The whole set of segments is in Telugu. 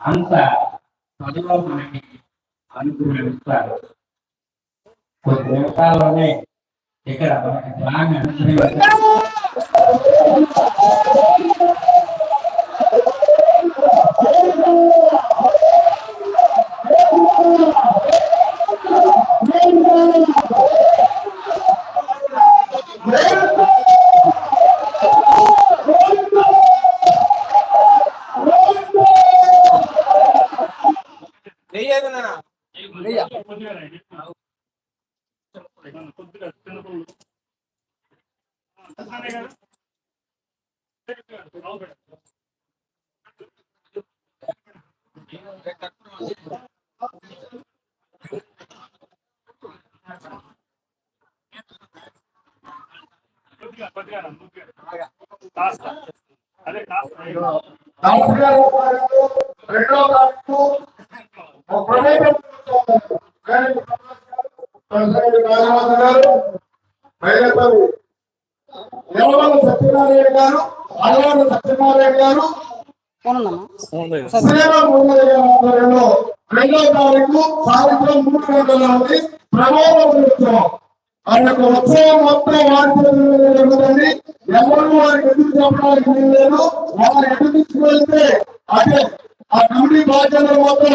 అంత త్వరలో మనకి అనుగ్రహిస్తారు కొద్ది నిమిషాల్లోనే ఇక్కడ మనకి బాగా అనుగ్రహిస్తారు తారీఖు, రెండో తారీఖు రాజమాత గారు నిలవల సత్యనారాయణ గారు అలవాళ్ళ సత్యనారాయణ గారు ఆధ్వర్యంలో రెండో తారీఖు సాయంత్రం మూడు గంటల ప్రమాదం ఉత్సవం ఆ యొక్క ఉత్సవం మొత్తం వారి జరుగుతుంది ఎవరు వారికి ఎదురు చెప్పడానికి లేదు వారు ఎదురు తీసుకువెళ్తే అదే ఆ కమిటీ బాధ్యతలు మొత్తం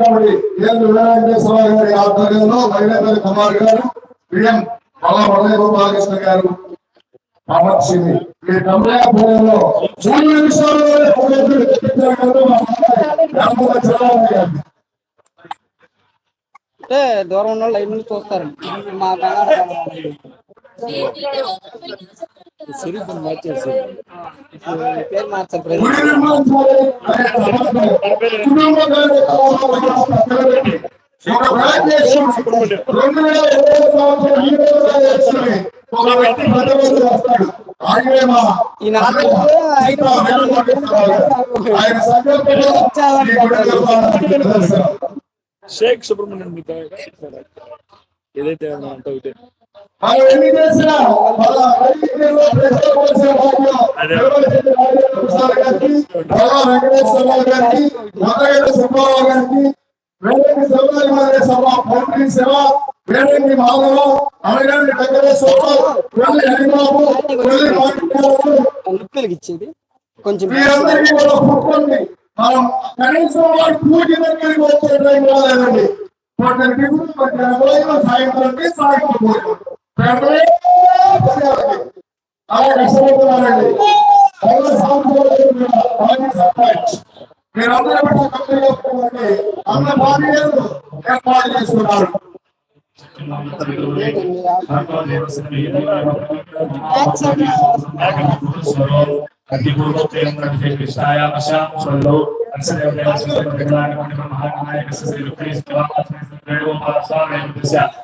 కమిటీ గారి ఆధ్వర్యంలో కుమార్ గారు మల్ల గోపాలకృష్ణ గారు అమర్చింది ఈ మా అంటే దూరం ఉన్న వాళ్ళు లైన్ నుంచి చూస్తారండి. మా బ్యానర్ పేరు రెండు వేల ఇరవై సంవత్సరం ఈ రోజు ఒక వ్యక్తి వస్తాడు షేక్ సుబ్రహ్మణ్యం ఏదైతే అంటే ఒకటే. మనం ఎన్ని చేసినా మన వెంకటేశ్వరరావు గారికి, సుబ్బారావు గారికి, సభ పౌర్ణమి సేవ వేరేంటి మాధవ అనగాని వెంకటేశ్వరరావు వెళ్ళి హరిబాబు వెళ్ళి ఇచ్చేది కొంచెం మీరందరికీ కూడా పుట్టుకోండి మనం కనీసం వాడు పూజ దగ్గరికి వచ్చే టైం రాలేదండి పొద్దున టిఫిన్ మధ్యాహ్నం భోజనం సాయంత్రం టీ,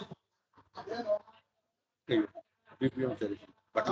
BPM tariff. But